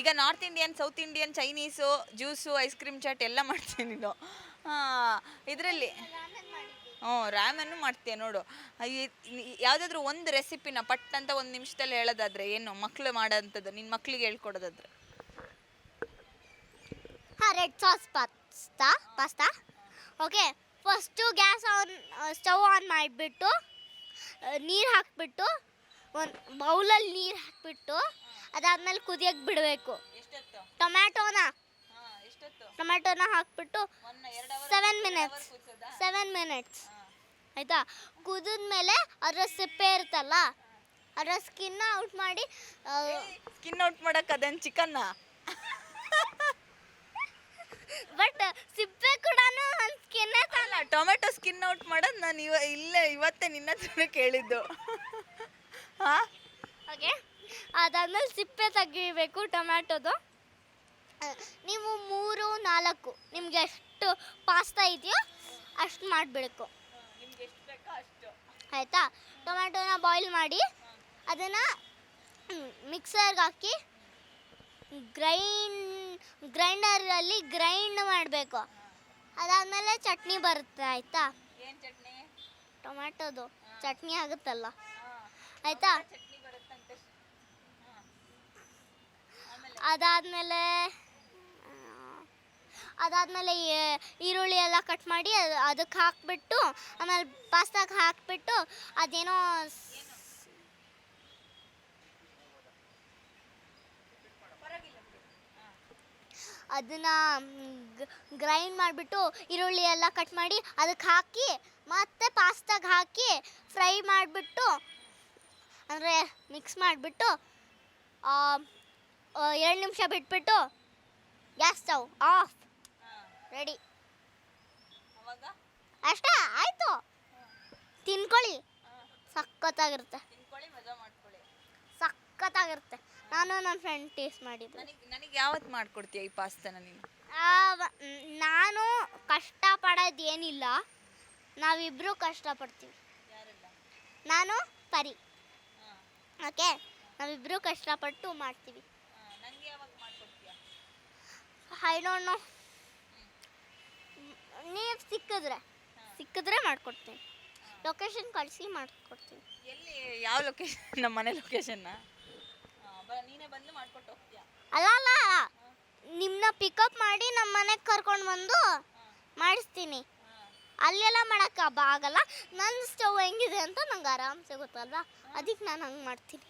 ಈಗ north Indian, south Indian, Chinese, juice, ice cream chaat ಎಲ್ಲ ಮಾಡ್ತೀನಿ ನೀನು. ಇದರಲ್ಲಿ? ಹ್ಞೂ ರ್ಯಾಮನ್ನು ಮಾಡ್ತೀಯ ನೋಡು. ಯಾವುದಾದ್ರೂ ಒಂದು ರೆಸಿಪಿನ ಪಟ್ ಅಂತ ಒಂದು ನಿಮಿಷದಲ್ಲಿ ಹೇಳೋದಾದ್ರೆ ಏನು? ಮಕ್ಕಳು ಮಾಡೋಂಥದ್ದು ನಿನ್ನ ಮಕ್ಕಳಿಗೆ ಹೇಳ್ಕೊಡೋದಾದ್ರೆ. ಹಾಂ, red sauce pasta pasta? Okay, first gas on stove on ಮಾಡಿಬಿಟ್ಟು ನೀರು ಹಾಕಿಬಿಟ್ಟು, ಒಂದು ಬೌಲಲ್ಲಿ ನೀರು ಹಾಕ್ಬಿಟ್ಟು ಅದಾದ್ಮೇಲೆ ಕುದಿಯಕ್ ಬಿಡಬೇಕು. ಟೊಮ್ಯಾಟೋನ? ಟೊಮ್ಯಾಟೋನ ಹಾಕ್ಬಿಟ್ಟು ಸೆವೆನ್ ಮಿನಿಟ್ಸ್ ಸೆವೆನ್ ಮಿನಿಟ್ಸ್ ಆಯಿತಾ? ಕುದಿದ್ಮೇಲೆ ಅದರ ಸಿಪ್ಪೆ ಇರುತ್ತಲ್ಲ ಅದರ ಸ್ಕಿನ್ ಔಟ್ ಮಾಡಿ ಸ್ಕಿನ್ ಔಟ್ ಮಾಡಕ್ಕೆ ಅದೇನು ಚಿಕನ್ನ ಬಟ್ ಸಿಪ್ಪೆ ಕೂಡ ಸ್ಕಿನ್ನೇ ಅಲ್ಲ ಟೊಮೆಟೊ ಸ್ಕಿನ್ ಔಟ್ ಮಾಡೋದು ನಾನು ಇವ ಇಲ್ಲೇ ಇವತ್ತೇ ನಿನ್ನ ಕೇಳಿದ್ದು. ಹಾಂ? ಅದಾದ್ಮೇಲೆ ಸಿಪ್ಪೆ ತೆಗಿಬೇಕು ಟೊಮ್ಯಾಟೊದು. ನೀವು ಮೂರು ನಾಲ್ಕು ನಿಮ್ಗೆ ಎಷ್ಟು ಪಾಸ್ತಾ ಇದೆಯೋ ಅಷ್ಟು ಮಾಡಬೇಕು ಆಯಿತಾ? ಟೊಮ್ಯಾಟೊನ ಬಾಯ್ಲ್ ಮಾಡಿ ಅದನ್ನು ಮಿಕ್ಸರ್ಗೆ ಹಾಕಿ ಗ್ರೈಂಡ್ ಗ್ರೈಂಡರಲ್ಲಿ ಗ್ರೈಂಡ್ ಮಾಡಬೇಕು. ಅದಾದಮೇಲೆ ಚಟ್ನಿ ಬರುತ್ತೆ ಆಯಿತಾ? ಟೊಮ್ಯಾಟೋದು. ಚಟ್ನಿ ಆಗುತ್ತಲ್ಲ? ಆಯಿತಾ ಚಟ್ನಿ ಬರುತ್ತಂತೆ ಹಾಂ ಅದಾದಮೇಲೆ ಅದಾದಮೇಲೆ ಈರುಳ್ಳಿ ಎಲ್ಲ ಕಟ್ ಮಾಡಿ ಅದು ಅದಕ್ಕೆ ಹಾಕಿಬಿಟ್ಟು, ಆಮೇಲೆ ಪಾಸ್ತಾಗೆ ಹಾಕಿಬಿಟ್ಟು ಅದೇನೋ ಅದನ್ನ ಗ್ರೈಂಡ್ ಮಾಡಿಬಿಟ್ಟು ಈರುಳ್ಳಿ ಎಲ್ಲ ಕಟ್ ಮಾಡಿ ಅದಕ್ಕೆ ಹಾಕಿ, ಮತ್ತೆ ಪಾಸ್ತಾಗೆ ಹಾಕಿ ಫ್ರೈ ಮಾಡಿಬಿಟ್ಟು, ಅಂದರೆ ಮಿಕ್ಸ್ ಮಾಡಿಬಿಟ್ಟು ಎರಡು ನಿಮಿಷ ಬಿಟ್ಬಿಟ್ಟು ಗ್ಯಾಸ್ ಸ್ಟವ್ ಆಫ್. ರೆಡಿ. ಅವಾಗ? ಅಷ್ಟೇ ಆಯಿತು. ತಿನ್ಕೊಳ್ಳಿ. ಸಖತ್ತಾಗಿರುತ್ತೆ. ತಿನ್ಕೊಳ್ಳಿ ಮಜಾ ಮಾಡ್ಕೊಳ್ಳಿ. ಸಖತ್ತಾಗಿರುತ್ತೆ. ನಾನು ನನ್ನ ಫ್ರೆಂಡ್ ಟೇಸ್ಟ್ ಮಾಡಿದ್ದೆ. ನನಗೆ ನನಗೆ ಯಾವತ್ತು ಮಾಡ್ಕೊಡ್ತೀಯ ಈ ಪಾಸ್ತಾನ ನೀನು? ನಾನು ಕಷ್ಟಪಡೋದು ಏನಿಲ್ಲ ನಾವಿಬ್ರು ಕಷ್ಟಪಡ್ತೀವಿ. ನಾನು ಪರಿ. ಓಕೆ ನಾವಿಬ್ರು ಕಷ್ಟಪಟ್ಟು ಮಾಡ್ತೀವಿ ಹಾಂ ನನಗೆ ಯಾವಾಗ ಮಾಡ್ಕೊಡ್ತೀಯ ಐ ಡೋಂಟ್ ನೋ ನೀವು ಸಿಕ್ಕಿದ್ರೆ ಸಿಕ್ಕಿದ್ರೆ ಮಾಡ್ಕೊಡ್ತೀನಿ. ಲೊಕೇಶನ್ ಕಳಿಸಿ ಮಾಡ್ಕೊಡ್ತೀನಿ. ಎಲ್ಲಿ ಯಾವ ಲೊಕೇಶನ್ ನಮ್ಮ ಮನೆ ಲೊಕೇಶನ್ ನೀನೇ ಬಂದು ಮಾಡ್ಕೊಟ್ಟು ಹೋಗ್ತೀಯಾ? ಅಲ್ಲ ಅಲ್ಲ ನಿಮ್ಮನ್ನ ಪಿಕಪ್ ಮಾಡಿ ನಮ್ಮ ಮನೆಗೆ ಕರ್ಕೊಂಡು ಬಂದು ಮಾಡಿಸ್ತೀನಿ. ಅಲ್ಲೆಲ್ಲ ಮಾಡೋಕ್ಕೆ ಆಗಲ್ಲ. ನನ್ನ ಸ್ಟವ್ ಹೆಂಗಿದೆ ಅಂತ ನಂಗೆ ಆರಾಮ್ಸೆ ಗೊತ್ತಲ್ವಾ ಅದಕ್ಕೆ ನಾನು ಹಂಗೆ ಮಾಡ್ತೀನಿ.